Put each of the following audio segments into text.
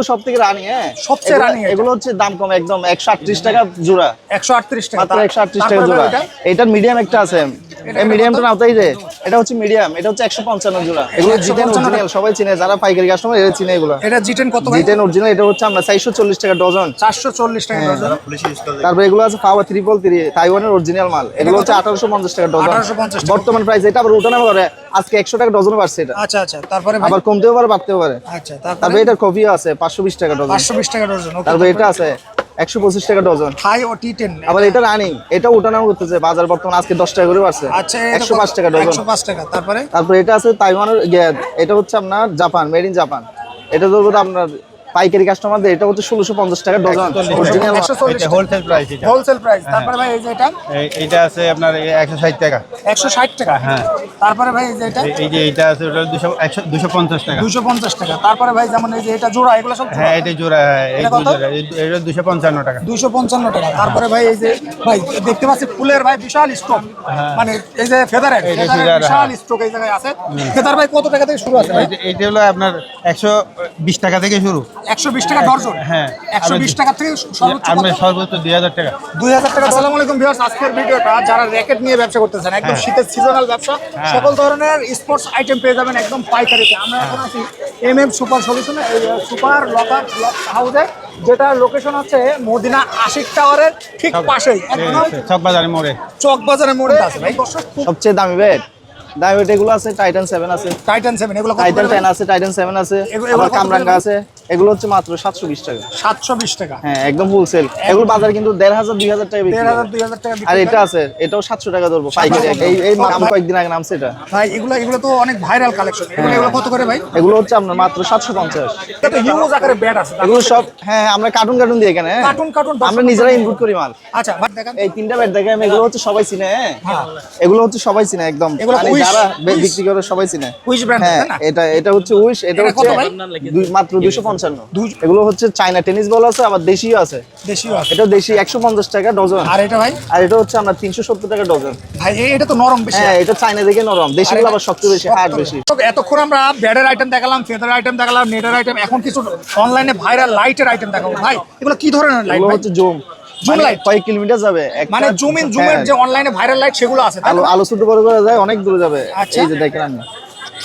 সব থেকে রানি হ্যাঁ? সবচেয়ে এগুলো- এগুলো হচ্ছে দাম কম একদম একশো আটত্রিশ টাকা জোড়া। একশো আটত্রিশ টাকা। মাত্র একশো টাকা জোড়া? এটার মিডিয়াম একটা আছে। এটা মিডিয়ামটা যে এটা হচ্ছে মিডিয়াম এটা হচ্ছে একশো পঞ্চান্ন জোড়া। এগুলো জিটেন অরিজিনাল সবাই চিনে যারা পাইকারি কাস্টমার এরা চিনে এগুলো। এটা জিটেন কত ভাই? জিটেন অরিজিনাল এটা হচ্ছে আমরা চারশো চল্লিশ টাকা ডজন চারশো চল্লিশ টাকা হ্যাঁ। ডজন তারপর এগুলো আছে পাওয়ার ত্রিপল থ্রি তাইওয়ানের অরিজিনাল মাল। এগুলো হচ্ছে আঠারোশো পঞ্চাশ টাকা ডজন 1850 বর্তমান প্রাইস এটা আবার উঠানো করে আজকে একশো টাকা ডজন বাড়ছে এটা। আচ্ছা আচ্ছা তারপরে আবার কমতেও পারে বাড়তেও পারে। আচ্ছা তারপরে? এটার কপিও আছে পাঁচশো বিশ টাকা ডজন পাঁচশো বিশ টাকা ডজন তারপরে এটা আছে একশো পঁচিশ টাকা dozen. Hi O T ten. আবার এটা রানিং এটা করতেছে বাজার বর্তমান আজকে দশ টাকা করে বাড়ছে। আচ্ছা একশো পাঁচ টাকা ডজন। একশো পাঁচ টাকা তারপরে? তারপরে এটা আছে তাইওয়ানের ইয়ে, এটা হচ্ছে আপনার জাপান মেড ইন জাপান। এটা ধরবো আপনার পাইকারি কাস্টমারদের এটা হচ্ছে ষোলোশো পঞ্চাশ টাকা ডজন এটা হোলসেল প্রাইস এটা। হোলসেল প্রাইস তারপরে ভাই এই যে এটা? আছে আপনার একশো ষাট টাকা। একশো ষাট টাকা? হ্যাঁ। তারপরে ভাই এই যে এটা? এই- যে এইটা আছে ওটা দুশো একশো দুশো পঞ্চাশ টাকা। দুশো পঞ্চাশ টাকা। তারপরে ভাই যেমন এই যে এটা জোড়া এগুলো সব হ্যাঁ এটা জোড়া হ্যাঁ এই এটা জোড়া। এটা দুশো পঞ্চান্ন টাকা। দুইশো পঞ্চান্ন টাকা। তারপরে ভাই এই যে ভাই দেখতে পাচ্ছি ফুলের ভাই বিশাল স্টক মানে এই যে হ্যাঁ। ফেদার, বিশাল হ্যাঁ। স্টক এই জায়গায় আছে। ফেদার ভাই কত টাকা থেকে শুরু আছে ভাই? এইটা- এইটা হলো আপনার একশো বিশ টাকা থেকে শুরু। একশো বিশ টাকা দর্জন। হ্যাঁ। একশো বিশ টাকা থেকে সর্বোচ্চ সর্বোচ্চ দুই হাজার টাকা। দুই হাজার টাকা। আসসালামু আলাইকুম ভিউয়ার্স আজকের ভিডিওটা যারা র্যাকেট নিয়ে ব্যবসা করতেছেন একদম হ্যাঁ। শীতের সিজনাল ব্যবসা সকল ধরনের স্পোর্টস আইটেম পেয়ে যাবেন একদম পাইকারিতে। আমরা এখন আছি এম এম সুপার সলিউশনে সুপার লকার হাউসে যেটা লোকেশন হচ্ছে মদিনা আশিক টাওয়ারের ঠিক পাশেই। একদম চক বাজারে মোড়ে। চক বাজারের মোড়ে আছে। ভাই দর্শক সবচেয়ে দামি বেড বেড এগুলো আছে টাইটান সেভেন আছে। টাইটান সেভেন এগুলো টাইটান টেন আছে টাইটান সেভেন আছে। এগুলো- কামরাঙ্গা আছে। এগুলো হচ্ছে মাত্র সাতশো বিশ টাকা। সাতশো বিশ টাকা। হ্যাঁ একদম হোলসেল এগুলো বাজার কিন্তু দেড় হাজার দুই হাজার টাকা বিক্রি দেড় হাজার হয়। দুই হাজার টাকা বিক্রি আর এটা আছে এটাও সাতশো টাকা ধরবো পাইকারি এই এই নাম কয়েকদিন আগে নামছে এটা। ভাই এগুলো এগুলো তো অনেক ভাইরাল কালেকশন এগুলো এগুলো কত করে ভাই? এগুলো হচ্ছে আপনার মাত্র সাতশো পঞ্চাশ। এটা হিউজ আকারে ব্যাট আছে। এগুলো সব হ্যাঁ আমরা কার্টুন কার্টুন দিয়ে এখানে। হ্যাঁ। কার্টুন কার্টুন আমরা নিজেরা ইনপুট করি মাল। আচ্ছা ভাই দেখান। এই তিনটা ব্যাট দেখেন এগুলো হচ্ছে সবাই চিনে হ্যাঁ। এগুলো হচ্ছে সবাই চিনে একদম। এগুলো মানে যারা বিক্রি করে সবাই চিনে। উইশ ব্র্যান্ড হ্যাঁ না? এটা এটা হচ্ছে উইশ এটা এটা হচ্ছে কত ভাই? দুই- মাত্র দুইশো পঞ্চান্ন। দুই- এগুলো হচ্ছে চাইনা টেনিস বল আছে আবার দেশিও আছে। দেশীয় আছে। এটা দেশি একশো পঞ্চাশ টাকা ডজন। আর এটা ভাই? আর এটা হচ্ছে আমরা তিনশো সত্তর টাকা ডজন। ভাই এটা তো নরম বেশি। হ্যাঁ এটা চাইনা দেখে নরম। দেশিগুলো আবার শক্ত বেশি হার্ড বেশি। এতক্ষণ আমরা ব্যাডের আইটেম দেখালাম ফেদার আইটেম দেখালাম নেটের আইটেম এখন কিছু অনলাইনে ভাইরাল লাইটের আইটেম দেখাবো। ভাই এগুলো কি ধরনের লাইট হচ্ছে জুম। কয়েক কিলোমিটার যাবে। মানে জুম ইন জুমের হ্যাঁ, যে অনলাইনে ভাইরাল লাইট সেগুলো আছে তাই আলো না? আলো ছোট বড় করে যায় অনেক দূরে যাবে। আচ্ছা। এই যে দেখেন আপনি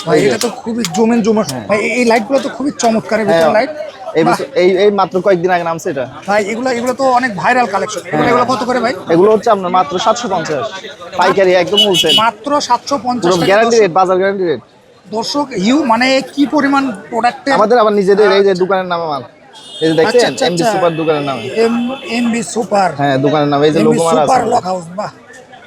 ভাই এটা তো খুবই জুম ইন জুমের ভাই এই- এই লাইটগুলো তো খুবই চমৎকার হ্যাঁ ভিতর লাইট এই এই এই মাত্র কয়েকদিন আগে নামছে এটা। ভাই এগুলো এগুলো তো অনেক ভাইরাল কালেকশন এগুলো কত করে ভাই? এগুলো হচ্ছে আপনার মাত্র সাতশো পঞ্চাশ। পাইকারি একদম হোলসেল মাত্র সাতশো পঞ্চাশ পুরো গ্যারান্টি রেট বাজার গ্যারান্টি রেট দর্শক ইউ মানে কি পরিমাণ প্রোডাক্টে আমাদের আবার নিজেদের এই যে দোকানের নামে মাল এই যে আচ্ছা, দেখছেন? আচ্ছা, আচ্ছা। সুপার দোকানের নাম। এম এম বি সুপার হ্যাঁ দোকানের নাম এই যে লোগো মারা আছে সুপার লক হাউস বাহ।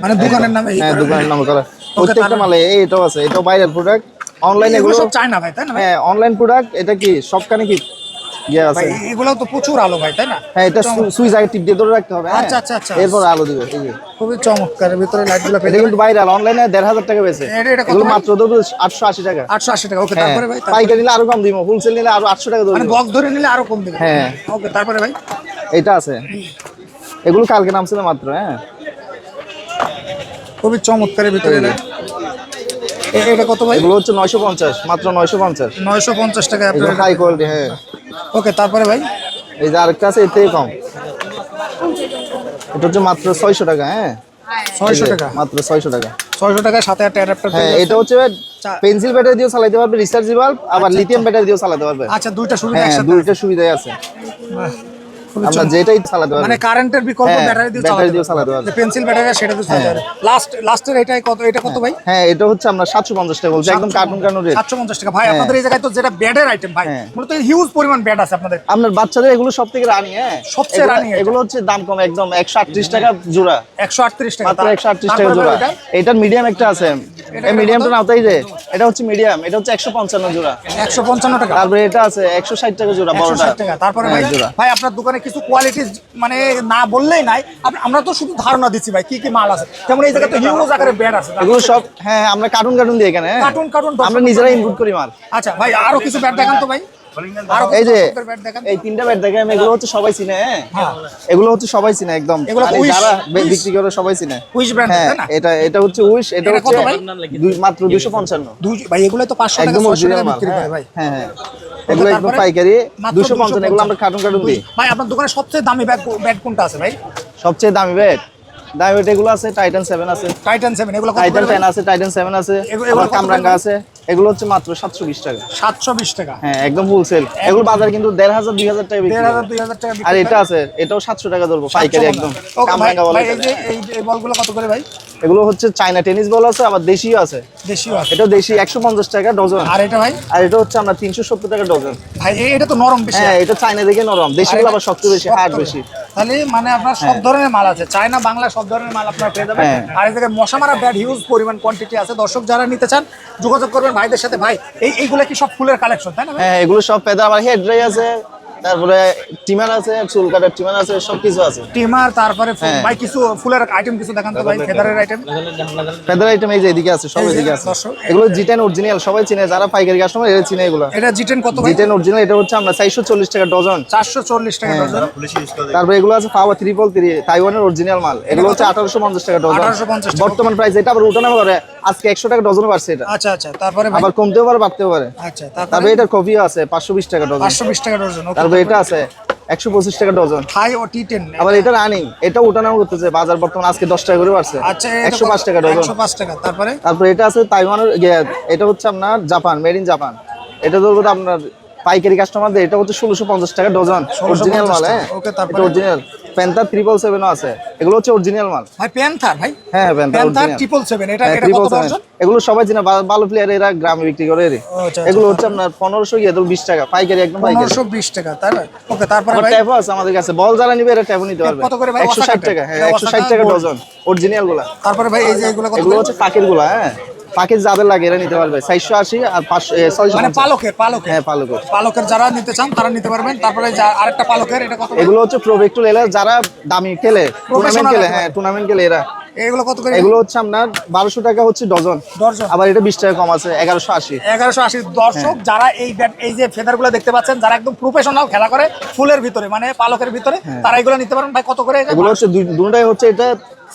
মানে দোকানের নামে এই হ্যাঁ দোকানের নাম করা। প্রত্যেকটা মালে এই এটাও আছে এটাও বাইরের প্রোডাক্ট অনলাইনে এগুলো সব চায়না ভাই তাই না হ্যাঁ অনলাইন প্রোডাক্ট এটা কি সবখানে কি ইয়ে আছে। এগুলো তো প্রচুর আলো ভাই তাই না? হ্যাঁ এটা সুইচ আগে টিপ দিয়ে ধরে রাখতে হবে হ্যাঁ। আচ্ছা, আচ্ছা, আচ্ছা। এরপর আলো দিবে এই যে। খুবই চমৎকার ভিতরে লাইটগুলো এটা কিন্তু বাইরে অনলাইনে দেড় হাজার টাকা বেছে এটা- মাত্র ধরো আটশো আশি টাকা। আটশো আশি টাকা ওকে হ্যাঁ তারপরে ভাই পাইকারি নিলে আরও কম দিব হোলসেল নিলে আরও আটশো টাকা মানে বক্স ধরে নিলে আরও কম দেবে। হ্যাঁ। ওকে তারপরে ভাই? এটা আছে। এগুলো কালকে নামছিল মাত্র হ্যাঁ। খুবই চমৎকারের ভিতরে এটা কত ভাই? এগুলো হচ্ছে নয়শো পঞ্চাশ মাত্র নয়শো পঞ্চাশ। নয়শো পঞ্চাশ টাকা আপনার হাই কোয়ালিটি হ্যাঁ। ওকে তারপরে ভাই? এই যে আরেকটা আছে এর থেকে কম। এটা হচ্ছে মাত্র ছয়শো টাকা হ্যাঁ? ছয়শো টাকা? মাত্র ছয়শো টাকা। ছয়শো টাকা সাথে একটা অ্যাডাপ্টার হ্যাঁ এটা হচ্ছে পেন্সিল ব্যাটারি দিয়েও চালাতে পারবে রিচার্জেবল আবার লিথিয়াম ব্যাটারি দিয়েও চালাতে পারবে। আচ্ছা দুইটা সুবিধা হ্যাঁ একসাথে দুইটা সুবিধাই আছে। আমরা যেটাই চালাতে মানে পারবে কারেন্টের বিকল্প হ্যাঁ, ব্যাটারি দিয়ে ব্যাটারি চালাতে দিয়েও চালাতে পারবে। পেন্সিল ব্যাটারি সেটা দিয়ে চালাতে লাস্ট লাস্টের এটাই কত? এটা কত ভাই? হ্যাঁ এটা হচ্ছে আমরা সাতশো পঞ্চাশ টাকা বলছি একদম কার্টুন কার্টুন রেট সাতশো পঞ্চাশ টাকা। ভাই হ্যাঁ। আপনাদের এই জায়গায় তো যেটা ব্যাডের আইটেম ভাই হ্যাঁ। মূলত হিউজ পরিমাণ ব্যাড আছে আপনাদের। আপনার বাচ্চাদের এগুলো সব থেকে রানি হ্যাঁ? সবচেয়ে রানী। এগুলো হচ্ছে দাম কম একদম একশো আটত্রিশ টাকা জোড়া। একশো আটত্রিশ টাকা। মাত্র তার- একশো আটত্রিশ টাকা জোড়া। এটা? এটার মিডিয়াম একটা আছে। এটা মিডিয়ামটা নাও তাই যে এটা হচ্ছে মিডিয়াম এটা হচ্ছে একশো পঞ্চান্ন জোড়া। একশো পঞ্চান্ন টাকা। তারপরে এটা আছে একশো ষাট টাকা জোড়া বড়টা। 160 টাকা। তারপরে হ্যাঁ, ভাই জোড়া। ভাই আপনার দোকানে কিছু কোয়ালিটি মানে না বললেই নাই আমরা তো শুধু ধারণা দিচ্ছি ভাই কি কি মাল আছে। যেমন এই জায়গাটা তো হিউজ আকারে ব্যাড আছে। এগুলো সব হ্যাঁ। আমরা কার্টুন কার্টুন দিই এখানে। হ্যাঁ। কার্টুন কার্টুন আমরা নিজেরাই ইনপুট করি মাল। আচ্ছা ভাই আরও কিছু ব্যাট দেখান তো ভাই। এই যে এই তিনটা ব্যাট দেখেন এগুলো হচ্ছে সবাই চিনে হ্যাঁ? হ্যাঁ। এগুলো হচ্ছে সবাই চিনে একদম। মানে যারা বিক্রি করে সবাই চিনে। উইশ ব্র্যান্ড না? এটা এটা হচ্ছে উইশ এটা হচ্ছে মাত্র দুশো পঞ্চান্ন। দুই ভাই এগুলো তো টাকা টাকা বিক্রি করে হ্যাঁ ভাই। হ্যাঁ হ্যাঁ। এগুলো একদম পাইকারি মাত্র দুশো পঞ্চান্ন এগুলো আমরা কার্টুন কার্টুন দিই। ভাই আপনার দোকানে সবচেয়ে দামি ব্যাট ব্যাট কোনটা আছে ভাই? সবচেয়ে দামি ব্যাট দামি ব্যাট এগুলো আছে টাইটান সেভেন আছে। টাইটান সেভেন এগুলো টাইটান টেন আছে টাইটান সেভেন আছে। এগুলো- কামরাঙ্গা আছে। এগুলো হচ্ছে মাত্র সাতশো বিশ টাকা। সাতশো বিশ টাকা। হ্যাঁ একদম ফুল সেল এগুলো বাজার কিন্তু দেড় হাজার দুই হাজার টাকা বিক্রি দেড় হাজার। দুই হাজার টাকা আর এটা আছে এটাও সাতশো টাকা ধরবো পাইকারি একদম। এই বলগুলো কত করে ভাই? এগুলো হচ্ছে চায়না টেনিস বল আছে আবার দেশিও আছে। দেশিও আছে। এটাও দেশি একশো পঞ্চাশ টাকা ডজন। আর এটা ভাই? আর এটা হচ্ছে আমরা তিনশো সত্তর টাকা ডজন। ভাই এটা তো নরম বেশি। হ্যাঁ এটা চায়না দেখে নরম। দেশিগুলো এটা আবার শক্ত বেশি হার্ড বেশি। তাহলে মানে আপনার সব ধরনের মাল আছে। চায়না বাংলা সব ধরনের মাল আপনার পেয়ে যাবেন। হ্যাঁ। আর এদিকে মশা মারা ব্যাড হিউজ পরিমাণ কোয়ান্টিটি আছে। দর্শক যারা নিতে চান যোগাযোগ করবেন ভাইদের সাথে। ভাই এই এইগুলো কি সব ফুলের কালেকশন তাই না হ্যাঁ এগুলো সব পেদা আবার হেড ড্রাই আছে। তারপরে টিমার আছে চুল কাটার টিমার আছে সব কিছু আছে। টিমার তারপরে হ্যাঁ। ভাই কিছু ফুলের আইটেম কিছু দেখান তো ভাই ফেদারের আইটেম ফেদার আইটেম এই যে এদিকে আছে সব এদিকে আছে। এগুলো জিটেন অরিজিনাল সবাই চিনে যারা পাইকারি কাস্টমার এরা চিনে এগুলো। এটা জিটেন কত ভাই? জিটেন অরিজিনাল এটা হচ্ছে আমরা চারশো চল্লিশ টাকা ডজন। চারশো চল্লিশ টাকা হ্যাঁ। ডজন। তারপরে এগুলো আছে পাওয়া ত্রিপল থ্রি তাইওয়ানের অরিজিনাল মাল। এগুলো হচ্ছে আঠারোশো পঞ্চাশ টাকা ডজন। 1850 টাকা। বর্তমান প্রাইস এটা আবার উঠানো করে আজকে একশো টাকা ডজন বাড়ছে এটা। আচ্ছা আচ্ছা তারপরে আবার কমতেও পারে বাড়তেও পারে। আচ্ছা তারপরে? এটার কফিও আছে পাঁচশো বিশ টাকা ডজন। পাঁচশো বিশ টাকা ডজন তারপরে এটা আছে একশো পঁচিশ টাকা ডজন। থাই ও টি টেন আবার এটা রানিং এটা করতেছে বাজার বর্তমানে আজকে দশ টাকা করে বাড়ছে। আচ্ছা একশো পাঁচ টাকা ডজন। একশো পাঁচ টাকা তারপরে? তারপরে এটা আছে তাইওয়ানের ইয়ে, এটা হচ্ছে আপনার জাপান মেড ইন জাপান। এটা ধরবো আপনার পাইকারি কাস্টমারদের এটা হচ্ছে ষোলোশো পঞ্চাশ টাকা ডজন। 1650 অরিজিনাল মাল হ্যাঁ। তারপরে? অরিজিনাল প্যান্থার ট্রিপল সেভেনও আছে। এগুলো হচ্ছে অরিজিনাল মাল। ভাই প্যান্থার ভাই? হ্যাঁ প্যান্থার ট্রিপল সেভেন এটা এটা কত সেভেন এগুলো সবাই চিনে ভালো প্লেয়ার এরা গ্রামে বিক্রি করে এরই। আচ্ছা, এগুলো হচ্ছে আপনার পনেরোশো গিয়ে বিশ টাকা পাইকারি একদম পাইকারি। পনেরোশো বিশ টাকা তাই না? ওকে তারপরে ভাই? ট্যাপও আছে আমাদের কাছে। বল যারা নিবে এরা ট্যাপও নিতে পারবে। কত করে ভাই? একশো ষাট ওসাকা টাকা হ্যাঁ এটা একশো ষাট ওসাকা টাকা ডজন অরিজিনালগুলা। তারপরে ভাই এই যে এগুলো কত এগুলো হচ্ছে পাখিরগুলা হ্যাঁ। পাখির যাদের লাগে এরা নিতে পারবে। চারশো আশি আর পাঁচশো ছয়শো মানে পালকের পালকের। হ্যাঁ পালকের। পালকের যারা নিতে চান তারা নিতে পারবেন। তারপরে আরেকটা পালকের এটা কত এগুলো হচ্ছে প্রোভেক্টুল এরা যারা দামি খেলে টুর্নামেন্ট খেলে হ্যাঁ টুর্নামেন্ট খেলে এরা। এগুলো কত করে? এগুলো হচ্ছে আপনার বারোশো টাকা হচ্ছে ডজন। ডজন। আবার এটা বিশ টাকা কম আছে এগারোশো আশি। এগারোশো আশি দর্শক যারা এই এই যে ফেদারগুলো দেখতে পাচ্ছেন যারা একদম প্রফেশনাল খেলা করে ফুলের ভিতরে মানে পালকের ভিতরে তারা এগুলো নিতে পারেন ভাই কত করে এগুলো হচ্ছে দুটোটাই হচ্ছে এটা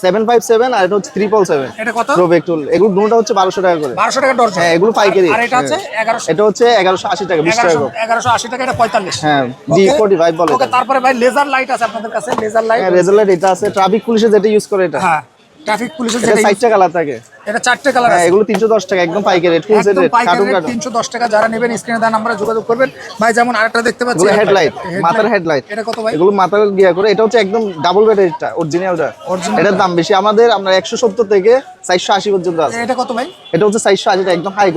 সেভেন ফাইভ সেভেন আর এটা হচ্ছে ট্রিপল সেভেন এটা কত? প্রোভেক্টুল এগুলো দুটোটা হচ্ছে বারোশো টাকা করে। বারোশো টাকা ডজন হ্যাঁ এগুলো পাইকারি আর এটা হচ্ছে হ্যাঁ। এগারোশো এটা হচ্ছে এগারোশো আশি টাকা বিশ টাকা এগারোশো আশি টাকা এটা পঁয়তাল্লিশ। হ্যাঁ ডি ফোর্টি ফাইভ বলে তারপরে ভাই লেজার লাইট আছে আপনাদের কাছে লেজার লাইট হ্যাঁ লাইট এটা আছে। ট্রাফিক পুলিশে যেটা ইউজ করে এটা। হ্যাঁ ট্রাফিক পুলিশের যেটা সাইডটা কালার থাকে। এটা চারটে কালার হ্যাঁ আছে। এগুলো তিনশো দশ টাকা একদম পাইকারি rate full set rate carton carton তিনশো দশ টাকা। যারা নেবেন স্ক্রিনে দেওয়া নাম্বারে যোগাযোগ করবেন। ভাই যেমন আরেকটা দেখতে পাচ্ছি হেডলাইট মাথার হেডলাইট এটা কত ভাই? এগুলো মাথার গিয়া করে এটা হচ্ছে একদম ডাবল ব্যাটারিটা অরিজিনালটা এটার দাম বেশি। আমাদের আমরা একশো সত্তর থেকে চারশো আশি পর্যন্ত আছে। এটা কত ভাই? এটা হচ্ছে চারশো আশিটা একদম হাই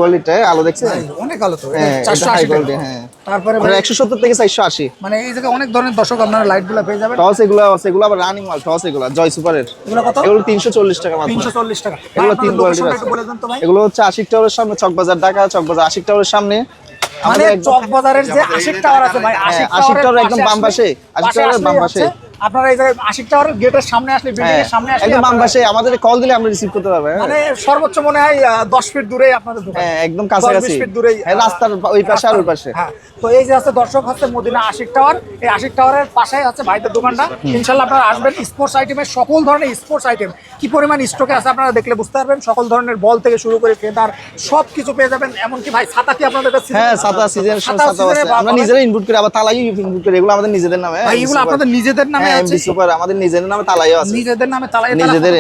আলো দেখছেন? অনেক আলো তো। হ্যাঁ চারশো হাই আশি কোয়ালিটি হ্যাঁ। তারপরে একশো সত্তর থেকে চারশো আশি। মানে এই জায়গায় অনেক ধরনের দর্শক আপনারা লাইটগুলো পেয়ে যাবেন। টস এগুলো আছে এগুলো আবার রানিং মাল টস এগুলো জয় সুপারের। এগুলো কত? এগুলো তিনশো চল্লিশ টাকা মাত্র। তিনশো চল্লিশ টাকা। এগুলো তিন কোয়ালিটির আছে। এগুলো হচ্ছে আশিক টাওয়ারের সামনে চকবাজার ঢাকা চকবাজার আশিক টাওয়ারের সামনে মানে আমাদের একদম- চক বাজারের যে আশিক টাওয়ার আছে ভাই আশিক হ্যাঁ, টাওয়ারের টাওয়ার একদম বাম পাশে, আশিক টাওয়ারের বাম পাশে। আপনারা এই জায়গায় আশিক টাওয়ারের গেটের সামনে আসলে বিল্ডিং হ্যাঁ এর সামনে আসলে একদম বাম পাশে আমাদের কল দিলে আমরা রিসিভ করতে পারব হ্যাঁ। মানে সর্বোচ্চ মনে হয় আহ, দশ ফিট দূরে আপনাদের দোকান। হ্যাঁ একদম 10 কাছাকাছি 20 ফিট দূরেই হ্যাঁ রাস্তার ওই পাশে আর ওই পাশে। হ্যাঁ তো এই যে আছে দর্শক হচ্ছে মদিনা আশিক টাওয়ার। এই আশিক টাওয়ারের পাশে আছে ভাইদের দোকানটা। ইনশাল্লাহ আপনারা আসবেন স্পোর্টস আইটেমের সকল ধরনের স্পোর্টস আইটেম কি পরিমাণ স্টকে আছে আপনারা দেখলে বুঝতে পারবেন। সকল ধরনের বল থেকে শুরু করে ফেদার সব কিছু পেয়ে যাবেন। এমনকি ভাই ছাতা কি আপনাদের কাছে হ্যাঁ সাতা সিজন ছাতা আছে। আমরা নিজেরা ইনপুট করি আবার তালাই ইনপুট করি এগুলো আমাদের নিজেদের নামে ভাই এগুলো আপনাদের নিজেদের নামে সুপার আমাদের নিজেদের নামে তালাইও আছে। নিজেদের নামে তালাই নিজেদের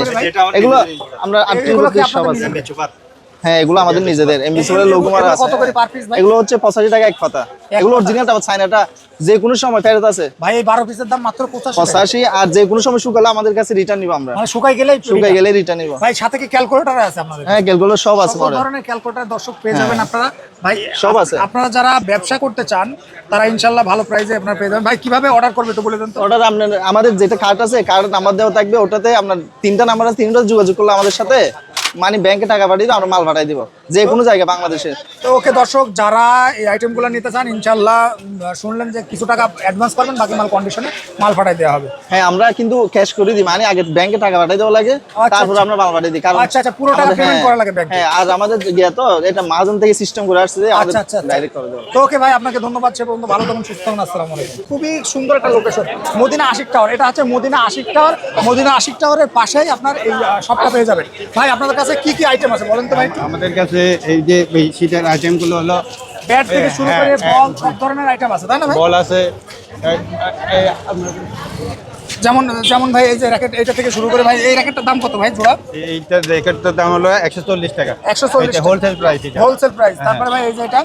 এগুলো আমরা সব আছে নিজেদের? হ্যাঁ এগুলো আমাদের নিজেদের। এমবি লোগো মারা আছে। কত করে per piece ভাই? এগুলো হচ্ছে পঁচাশি টাকা এক পাতা। এগুলো অরিজিনালটা চাইনাটা যে কোনো সময় ফেরত আছে। ভাই এই বারো পিসের দাম মাত্র পঁচাশি টাকা। পঁচাশি আর যে কোনো সময় শুকালে আমাদের কাছে রিটার্ন নিব আমরা। মানে শুকাই গেলেই শুকাই গেলে রিটার্ন নিব। ভাই সাথে কি ক্যালকুলেটর আছে আপনাদের? হ্যাঁ গেলগুলো সব আছে মডেল ধরনের ক্যালকুলেটর দর্শক পেয়ে যাবেন আপনারা। ভাই সব আছে। আপনারা যারা ব্যবসা করতে চান তারা ইনশাল্লাহ ভালো প্রাইসে আপনারা পেয়ে যাবেন। ভাই কীভাবে অর্ডার করবে তো বলে দেন তো। অর্ডার আপনার আমাদের যেটা কার্ড আছে কার্ড নাম্বার দেওয়া থাকবে ওটাতে আপনার তিনটা নাম্বার আছে তিনটা যোগাযোগ করলে আমাদের সাথে। মানে ব্যাংকে টাকা পাঠিয়ে আমরা মাল পাঠাই দিব। যে কোনো জায়গায় বাংলাদেশে। তো ওকে দর্শক যারা এই আইটেমগুলো নিতে চান ইনশাল্লাহ শুনলেন যে কিছু টাকা অ্যাডভান্স করবেন বাকি মাল কন্ডিশনে মাল পাঠাই দেওয়া হবে। হ্যাঁ আমরা কিন্তু ক্যাশ করে দিই মানে আগে ব্যাংকে টাকা পাঠাই দেওয়া লাগে আচ্ছা, তারপর আচ্ছা। আমরা মাল পাঠিয়ে দিই কারণ আচ্ছা, আচ্ছা, পুরো টাকা payment হ্যাঁ, করা লাগে ব্যাংকে। হ্যাঁ আর আমাদের গিয়ে তো এটা মাহাজন থেকে সিস্টেম করে আসছে যে আচ্ছা আচ্ছা ডাইরেক্ট করে দেওয়া। তো ওকে ভাই আপনাকে ধন্যবাদ সে পর্যন্ত ভালো থাকুন সুস্থ থাকুন আসসালামু আলাইকুম। খুবই সুন্দর একটা লোকেশন মদিনা আশিক টাওয়ার এটা হচ্ছে মদিনা আশিক টাওয়ার মদিনা আশিক টাওয়ারের পাশেই আপনার এই শপটা পেয়ে যাবেন। ভাই আপনাদের কাছে কি কি আইটেম আছে বলেন তো ভাই। আমাদের কাছে এই যে শীতের আইটেমগুলো হলো ব্যাট থেকে শুরু হ্যাঁ, করে হ্যাঁ। বল সব ধরনের আইটেম আছে তাই না বল আছে যেমন যেমন ভাই এই যে র্যাকেট এটা থেকে শুরু করে ভাই এই র্যাকেটটার দাম কত ভাই জোড়া? এইটার জ্যাকেটটার দাম হলো একশো চল্লিশ টাকা। 140 টাকা। হোলসেল প্রাইস এটা। হোলসেল প্রাইস হ্যাঁ। তারপরে ভাই এই যে এটা?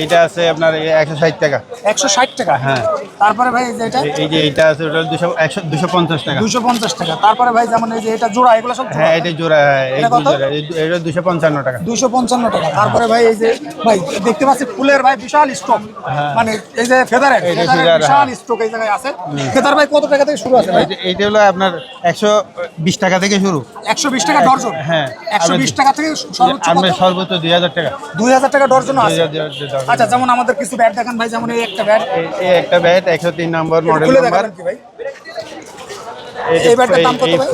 এইটা আছে আপনার একশো ষাট টাকা। একশো ষাট টাকা? হ্যাঁ। তারপরে ভাই এই যে এটা? এই- যে এইটা আছে ওটা দুশো একশো দুশো পঞ্চাশ টাকা। দুশো পঞ্চাশ টাকা। তারপরে ভাই যেমন এই যে এটা জোড়া এগুলো সব হ্যাঁ এটা জোড়া হ্যাঁ এটা এটা দুশো পঞ্চান্ন টাকা। দুশো পঞ্চান্ন টাকা। তারপরে ভাই এই যে ভাই দেখতে পাচ্ছি ফুলের ভাই বিশাল স্টক মানে এই যে ফেদারের হ্যাঁ। বিশাল হ্যাঁ। স্টক এই জায়গায় আছে। ফেদার ভাই কত টাকা থেকে শুরু আছে? এইটা- হলো আপনার একশো বিশ টাকা থেকে শুরু। একশো বিশ টাকা ডর্জন? হ্যাঁ। একশো বিশ টাকা থেকে সর্বোচ্চ সর্বোচ্চ দুই হাজার টাকা। দুই হাজার টাকা ডর্জন আছে। আচ্ছা যেমন আমাদের কিছু ব্যাট দেখান ভাই যেমন এই একটা ব্যাট। এই- একটা ব্যাট একশো তিন নম্বর মডেল নাম্বার দেখাবেন কি ভাই? এই ব্যাটটার দাম কত ভাই?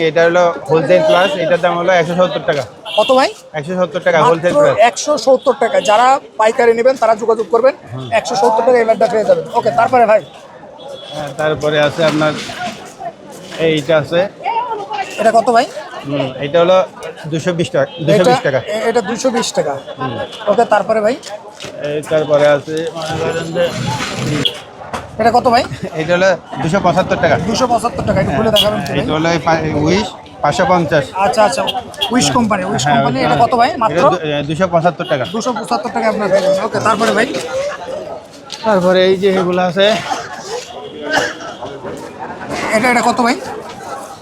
এটা হলো হোলসেল প্লাস এটার দাম হলো একশো সত্তর টাকা। কত ভাই? একশো সত্তর টাকা হোলসেল একশো সত্তর টাকা। যারা পাইকারি নেবেন তারা যোগাযোগ করবেন একশো সত্তর টাকা পেয়ে যাবেন। ওকে তারপরে ভাই হ্যাঁ, তারপরে আছে আপনার এইটা আছে। এটা কত ভাই? হুম, এটা হলো দুশো বিশ টাকা দুশো বিশ টাকা। এটা দুশো বিশ টাকা। ওকে তারপরে ভাই? এই তারপরে আছে মনে এটা কত ভাই? এটা হলো দুশো পঁচাত্তর টাকা। দুশো পঁচাত্তর টাকা একটু খুলে দেখাবেন কি এটা হলো উইশ পাঁচশো পঞ্চাশ। আচ্ছা আচ্ছা উইশ কোম্পানি উইশ হ্যাঁ, কোম্পানি এটা কত ভাই মাত্র? দুশো পঁচাত্তর টাকা। দুশো পঁচাত্তর টাকা আপনার ওকে তারপরে ভাই? তারপরে এই যে এগুলো আছে এটা এটা কত ভাই?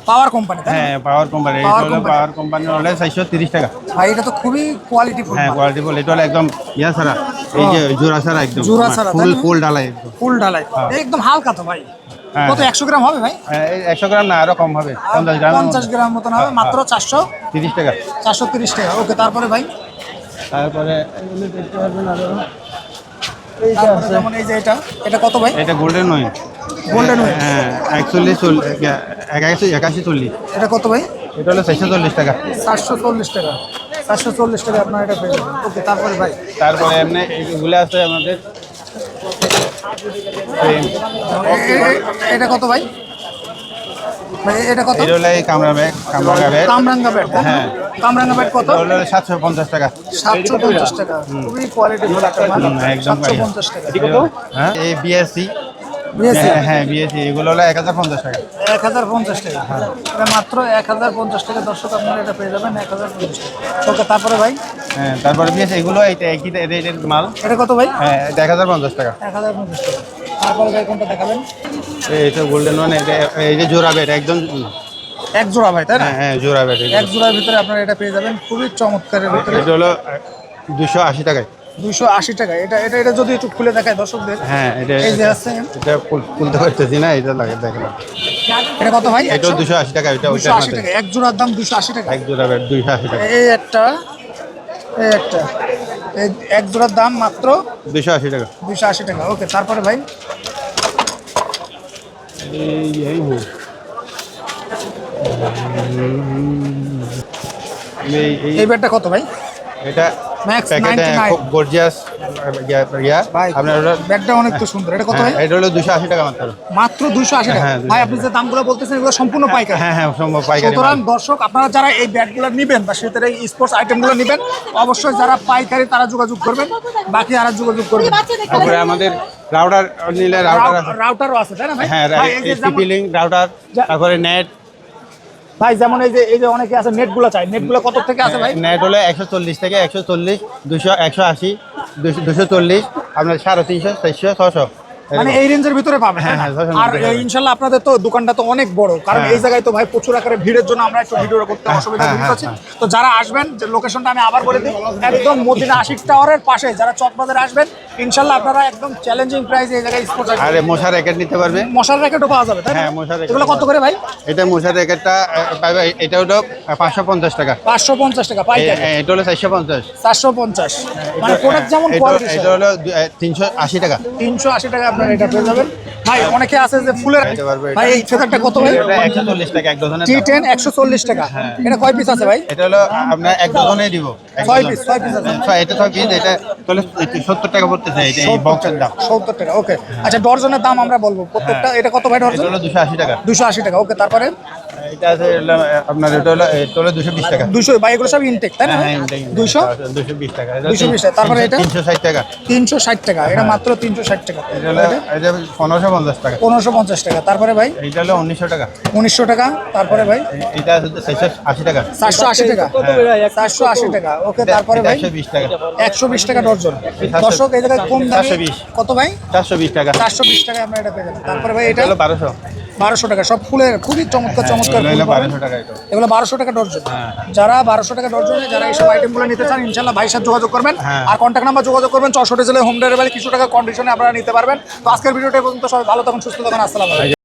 পাওয়ার কোম্পানি হ্যাঁ পাওয়ার কোম্পানি এটা হলো পাওয়ার কোম্পানি হলে চারশো তিরিশ টাকা। ভাই এটা তো খুবই কোয়ালিটি ফুল হ্যাঁ কোয়ালিটি বল এটা হলো একদম ইয়া ছাড়া এই যে জোড়া ছাড়া একদম। জোড়া ছাড়া, ফুল ফুল ডালাই একদম। ফুল ঢালাই। হ্যাঁ। একদম হালকা তো ভাই। হ্যাঁ। কত একশো গ্রাম হবে ভাই? হ্যাঁ, একশো গ্রাম না আরও কম হবে। পঞ্চাশ গ্রাম। পঞ্চাশ গ্রাম মতন হবে মাত্র চারশো। তিরিশ টাকা। চারশো তিরিশ টাকা। ওকে তারপরে ভাই? তারপরে দেখতে পারবেন আরও এই যে এটা এটা কত ভাই? এটা গোল্ডেন নয় গোল্ডেন ওয়েট হ্যাঁ একচল্লিশ একাশি একাশি চল্লিশ। এটা কত ভাই? এটা হলো চারশো চল্লিশ টাকা। চারশো চল্লিশ টাকা। চারশো চল্লিশ টাকা আপনার এটা পেয়ে যাবেন। ওকে তারপরে ভাই? তারপরে এমনি এগুলো আছে আমাদের। এটা কত ভাই? ভাই এটা কত? এটা হলো এই কামরা ব্যাগ কামরা ব্যাগ। কামরাঙ্গা ব্যাট হ্যাঁ। কামরাঙ্গা ব্যাট কত? হলো টাকা। সাতশো পঞ্চাশ টাকা। খুবই কোয়ালিটি ভালো একটা মাল। হ্যাঁ। এই বিএসসি হ্যাঁ বিএসসি। এগুলো হলো এক হাজার পঞ্চাশ টাকা। এক হাজার পঞ্চাশ টাকা। এটা মাত্র এক হাজার পঞ্চাশ টাকা। দর্শক আপনারা এটা পেয়ে যাবেন এক হাজার পঞ্চাশ টাকা। ওকে তারপরে ভাই? হ্যাঁ তারপরে বিএসসি এগুলো এইটা একই রেটের মাল। এটা কত ভাই? হ্যাঁ এক হাজার পঞ্চাশ টাকা। এক হাজার পঞ্চাশ টাকা। তারপরে ভাই কোনটা দেখাবেন? এইটা গোল্ডেন ওয়ান এটা এই যে জোড়া বেড একদম এক জোড়া ভাই তাই না? হ্যাঁ হ্যাঁ জোড়া এক জোড়ার ভিতরে আপনারা এটা পেয়ে যাবেন। খুবই চমৎকারের ভিতরে। এটা হলো দুশো আশি টাকায়। দুশো আশি টাকা। এটা এটা এটা যদি একটু খুলে দেখায় দর্শকদের। হ্যাঁ এটা এই যে আছে। এটা খুলতে পারতেছি না এটা লাগে এটা কত ভাই? এটাও দুশো আশি টাকা এটা দুশো আশি টাকা। এক জোড়ার দাম দুশো আশি টাকা। এক জোড়া দুইশো আশি টাকা। এই একটা এই একটা। এক জোড়ার দাম মাত্র দুশো আশি টাকা। দুশো আশি টাকা। ওকে তারপরে ভাই? এই ব্যাটটা কত ভাই? এটা প্যাকেটে 99 খুব গর্জিয়াস ইয়া আপনার ওটা ব্যাটটা অনেক তো সুন্দর। এটা কত হ্যাঁ, ভাই এটা হলো দুশো আশি টাকা মাত্র। মাত্র দুশো আশি টাকা? হ্যাঁ, ভাই আপনি যে দামগুলো বলতেছেন এগুলো সম্পূর্ণ পাইকারি। হ্যাঁ হ্যাঁ সম্ভব পাইকারি সুতরাং দর্শক আপনারা যারা এই ব্যাটগুলো নেবেন বা সেটার এই স্পোর্টস আইটেমগুলো নেবেন অবশ্যই যারা পাইকারি তারা যোগাযোগ করবেন। বাকি আর যোগাযোগ করবেন। তারপরে আমাদের রাউটার নিলে রাউটার আছে। রাউটারও আছে তাই না ভাই? হ্যাঁ রাউটার তারপরে নেট ভাই যেমন এই যে এই যে অনেকে আছে নেটগুলো চাই। নেটগুলো কত থেকে আছে ভাই? নেট হলো একশো চল্লিশ থেকে একশো চল্লিশ দুশো একশো আশি দুশো চল্লিশ আপনার সাড়ে তিনশো চারশো ছশো। মানে এই রেঞ্জের ভিতরে পাবেন হ্যাঁ? হ্যাঁ, ছয়শোর আর ইনশাল্লাহ আপনাদের তো দোকানটা তো অনেক বড় কারণ হ্যাঁ। এই জায়গায় তো ভাই প্রচুর আকারে ভিড়ের জন্য আমরা একটু ভিডিও করতে অসুবিধা হ্যাঁ, হ্যাঁ, তো যারা আসবেন লোকেশনটা আমি আবার বলে দিই একদম মদিনা আশিক টাওয়ারের পাশে যারা চকবাজারে আসবেন ইনশাল্লাহ আপনারা একদম চ্যালেঞ্জিং প্রাইস এই জায়গায় স্পোর্টস আরে মশার র্যাকেট নিতে পারবে? মশার র্যাকেটও পাওয়া যাবে হ্যাঁ, মশার এগুলো কত করে ভাই? এটা মশার র্যাকেটটা পাবে এটা হলো পাঁচশো পঞ্চাশ টাকা। পাঁচশো পঞ্চাশ টাকা পাই এটা হলো চারশো পঞ্চাশ। চারশো পঞ্চাশ। মানে প্রোডাক্ট যেমন এটা হলো তিনশো আশি টাকা। তিনশো আশি টাকা আপনার এটা পেয়ে যাবেন। ভাই অনেকে আছে যে ফুলের। ভাই এই ফেদারটা কত ভাই? এটা একশো চল্লিশ টাকা এক ডজনে টি দাম। টেন একশো চল্লিশ টাকা। হ্যাঁ। এটা কয় পিস আছে ভাই? এটা হলো আপনার এক ডজনে দিব। ছয় পিস piece আছে। এটা ছয় পিস এটা তাহলে সত্তর টাকা পড়তেছে এটা এই বক্সের দাম। সত্তর টাকা ওকে আচ্ছা ডজনের দাম আমরা বলব। প্রত্যেকটা এটা কত ভাই এটা হলো দুশো আশি টাকা। দুশো আশি টাকা ওকে তারপরে? এটা আছে আপনার এটা হলো এটা হলো দুশো বিশ টাকা। দুশো ভাই এগুলো সব ইনটেক তাই না? হ্যাঁ, দুশো? দুশো বিশ টাকা। 220 টাকা, তারপরে এটা? তিনশো ষাট টাকা। তিনশো ষাট টাকা। এটা মাত্র তিনশো ষাট টাকা। এটা পনেরোশো পঞ্চাশ টাকা। পনেরোশো পঞ্চাশ টাকা। তারপরে ভাই? এটা হলো উনিশশো টাকা। উনিশশো টাকা। তারপরে ভাই? এটা চারশো আশি টাকা। চারশো আশি টাকা। চারশো আশি টাকা। ওকে তারপরে ভাই? বিশ টাকা। একশো বিশ টাকা ডর্জন দর্শক এই জায়গায় কম দামে কত ভাই? চারশো বিশ টাকা। চারশো বিশ টাকা আমরা এটা পেয়ে যাবেন তারপরে ভাই এটা এটা? হলো বারোশো। বারোশো টাকা সব ফুলের খুবই চমৎকার চমৎকার টাকা এটা এগুলো বারোশো টাকা ডর্জন। যারা বারোশো টাকা ডর্জনে যারা এইসব আইটেমগুলো নিতে চান ইনশাল্লাহ ভাই সাথে যোগাযোগ করবেন। হ্যাঁ। আর কন্ট্যাক্ট নাম্বার যোগাযোগ করবেন চৌষট্টি জেলে হোম ডেলিভারি কিছু টাকা কন্ডিশনে আপনারা নিতে পারবেন। তো আজকের ভিডিওটা পর্যন্ত সবাই ভালো থাকুন সুস্থ থাকুন আসসালাম